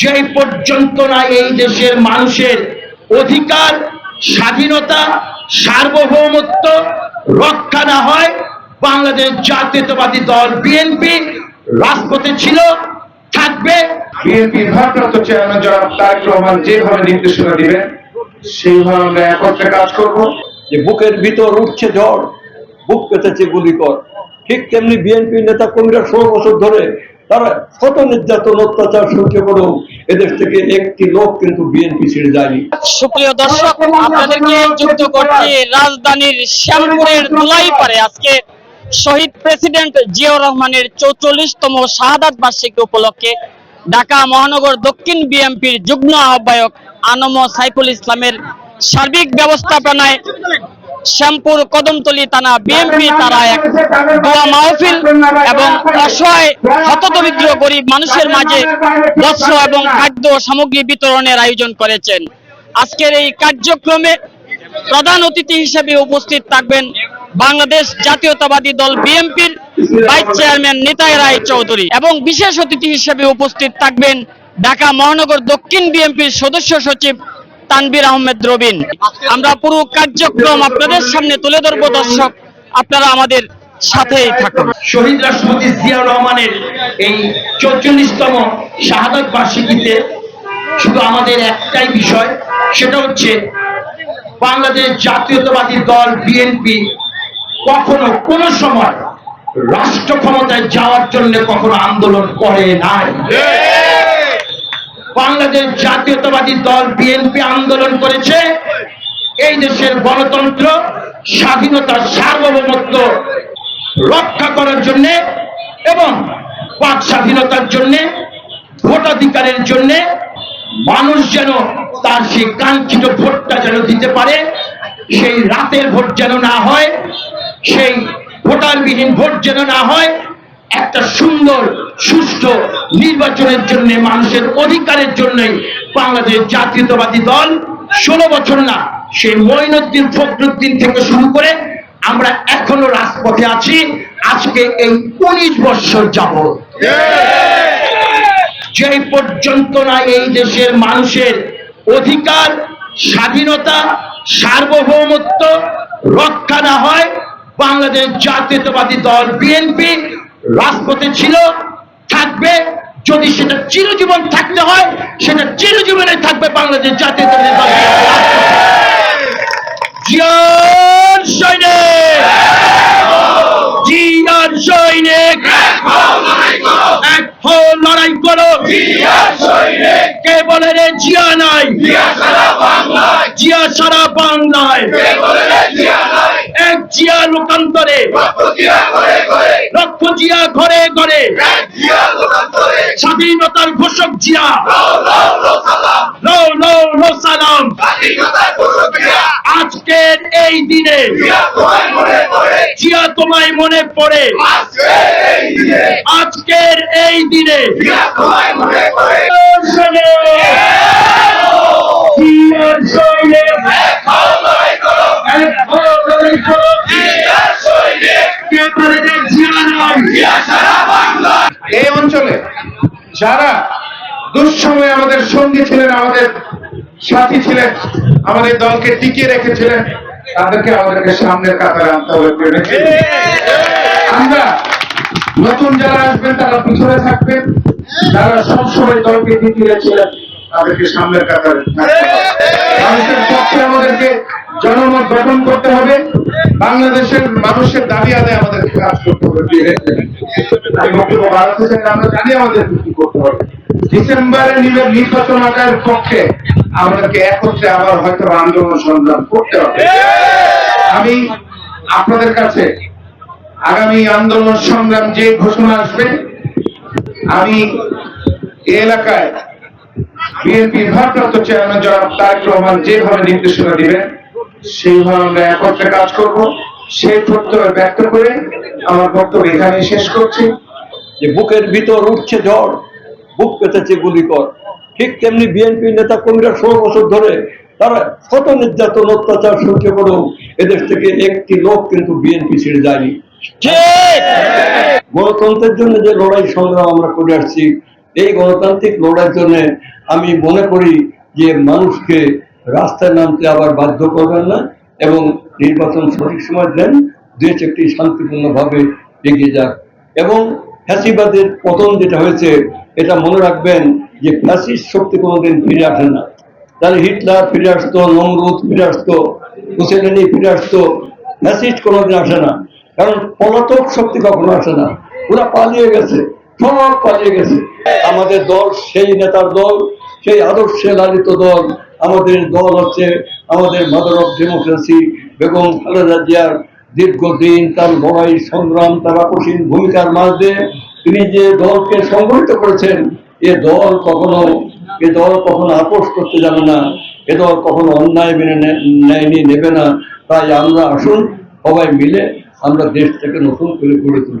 যেই পর্যন্ত না এই দেশের মানুষের অধিকার স্বাধীনতা সার্বভৌমত্ব রক্ষা না হয়। বাংলাদেশ জাতীয়তাবাদী দল বিএনপি রাজপথে ছিল থাকবে। বিএনপির ভারপ্রাপ্ত চেয়ারম্যান জনাব তারেক রহমান যেভাবে নির্দেশনা দিবেন সেইভাবে আমরা একত্রে কাজ করব। যে বুকের ভিতর উঠছে ঝড় বুক পেতেছে গুলি কর ঠিক তেমনি বিএনপি নেতা কর্মীরা ষোলো বছর ধরে তারা শত নির্যাতন, অত্যাচার সহ্য করেও এদেশ থেকে একটি লোক কিন্তু বিএনপি ছেড়ে যায়নি। সুপ্রিয় দর্শক, আপনাদেরকে যুক্ত করছি রাজধানীর শ্যামপুরের দুলাইপাড়ে আজকে শহীদ প্রেসিডেন্ট জিয়াউর রহমানের চৌচল্লিশতম শাহাদাত বার্ষিকী উপলক্ষে ঢাকা মহানগর দক্ষিণ বিএনপির যুগ্ম আহ্বায়ক আনম সাইফুল ইসলামের সার্বিক ব্যবস্থাপনায় শ্যামপুর কদমতলী থানা বিএনপি তারা এক দোয়া মাহফিল এবং অসহায় হতদরিদ্র গরিব মানুষের মাঝে বস্ত্র এবং খাদ্য সামগ্রী বিতরণের আয়োজন করেছেন। আজকের এই কার্যক্রমে প্রধান অতিথি হিসেবে উপস্থিত থাকবেন বাংলাদেশ জাতীয়তাবাদী দল বিএনপির ভাইস চেয়ারম্যান নিতাই রায় চৌধুরী এবং বিশেষ অতিথি হিসেবে উপস্থিত থাকবেন ঢাকা মহানগর দক্ষিণ বিএনপির সদস্য সচিব তানবির আহমেদ রবিন। আমরা পুরো কার্যক্রম আপনাদের সামনে তুলে ধরবো, দর্শক, আপনারা আমাদের সাথেই থাকুন। শহীদ রাষ্ট্রপতি জিয়াউর রহমানের এই চৌচল্লিশতম শাহাদত বার্ষিকীতে শুধু আমাদের একটাই বিষয়, সেটা হচ্ছে বাংলাদেশ জাতীয়তাবাদী দল বিএনপি কখনো কোনো সময় রাষ্ট্র ক্ষমতায় যাওয়ার জন্য কখনো আন্দোলন করে নাই। বাংলাদেশ জাতীয়তাবাদী দল বিএনপি আন্দোলন করেছে। এই দেশের গণতন্ত্র, স্বাধীনতা, সার্বভৌমত্ব রক্ষা করার জন্য এবং বাক স্বাধীনতার জন্য, ভোটাধিকারের জন্য মানুষ যেন তার সেই কাঙ্ক্ষিত ভোটটা যেন দিতে পারে, সেই রাতের ভোট যেন না হয়, সেই ভোটারবিহীন ভোট যেন না হয় একটা সুন্দর, সুষ্ঠু নির্বাচনের জন্য, মানুষের অধিকারের জন্যই বাংলাদেশ জাতীয়তাবাদী দল ষোলো বছর না, সেই মঈনুদ্দিন ফখরুদ্দিন থেকে শুরু করে আমরা এখনও রাজপথে আছি। আজকে এই উনিশ বৎসর যাবত যে পর্যন্ত না এই দেশের মানুষের অধিকার, স্বাধীনতা, সার্বভৌমত্ব রক্ষা না হয়, বাংলাদেশ জাতীয়তাবাদী দল, বিএনপি রাজপথে ছিল, থাকবে। যদি সেটা চিরজীবন থাকতে হয়, সেটা চিরজীবনে থাকবে বাংলাদেশ দল। জিয়ার সৈনিক! লড়াই কে বলে রে জিয়া নাই? জিয়া এক জিয়া ঘরে ঘরে। স্বাধীনতার ঘোষক জিয়া। সালাম। আজকের এই দিনে জিয়া তোমায় মনে পড়ে। আজকের এই দিনে। এই অঞ্চলে যারা দুঃসময়ে আমাদের সঙ্গী ছিলেন, আমাদের সাথী ছিলেন, আমাদের দলকে টিকিয়ে রেখেছিলেন, তাদেরকে আমাদেরকে সামনের কাতারে আনতে হবে আমরা নতুন যারা আসবেন, তারা পিছনে থাকবেন। যারা সবসময় দলকে টিকিয়ে রেখেছিলেন, তাদেরকে সামনের কাতারে মানুষের পক্ষে আমাদেরকে জনমত গঠন করতে হবে। বাংলাদেশের মানুষের দাবি আদায় আমাদেরকে কাজ করতে হবে আমরা জানি আমাদের কি করতে হবে। ডিসেম্বরে নির্বাচন আদায়ের পক্ষে আমাদেরকে একত্রে আবার হয়তো আন্দোলন সংগ্রাম করতে হবে। আমি আপনাদের কাছে আগামী আন্দোলন সংগ্রাম যে ঘোষণা আসবে আমি এলাকায় বিএনপির ভারপ্রাপ্ত চেয়ারম্যান জনাব তারেক রহমান যেভাবে নির্দেশনা দিবেন সেইভাবে আমরা একত্রে কাজ করব। সেই প্রত্যয় ব্যক্ত করে আমার বক্তব্য এখানে শেষ করছি। যে বুকের ভিতর উঠছে ঝড় বুক পেতেছে গুলি কর ঠিক তেমনি বিএনপি নেতা কর্মীরা ষোলো বছর ধরে তারা শত নির্যাতন অত্যাচার সহ্য করেও এদেশ থেকে একটি লোক কিন্তু বিএনপি ছেড়ে যায়নি। গণতন্ত্রের জন্য যে লড়াই সংগ্রাম আমরা করে আসছি এই গণতান্ত্রিক লড়াইয়ের জন্য আমি মনে করি যে মানুষকে রাস্তায় নামতে আবার বাধ্য করবেন না? এবং নির্বাচন সঠিক সময় দেন, দেশ একটি শান্তিপূর্ণভাবে এগিয়ে যাক। এবং ফ্যাসিবাদের পতন যেটা হয়েছে, এটা মনে রাখবেন যে ফ্যাসিস্ট শক্তি কোনোদিন ফিরে আসে না। তাহলে হিটলার ফিরে আসতো, নমরুদ ফিরে আসতো হুসেনি ফিরে আসতো, ফ্যাসিস্ট কোনোদিন আসে না। কারণ পলাতক শক্তি কখনো আসে না। ওরা পালিয়ে গেছে, সব পালিয়ে গেছে। আমাদের দল, সেই নেতার দল, সেই আদর্শে লালিত দল আমাদের দল হচ্ছে আমাদের mother of democracy Begum Khaleda জিয়ার দীর্ঘদিন তার লড়াই সংগ্রাম তার আপসীন ভূমিকার মাঝে তিনি যে দলকে সংগঠিত করেছেন এ দল কখনো এ দল কখনো আপোষ করতে যাবে না এ দল কখনো অন্যায় মেনে নে- নেয়নি নেবে না। তাই আমরা আসুন সবাই মিলে আমরা দেশ থেকে নতুন করে গড়ে তুলি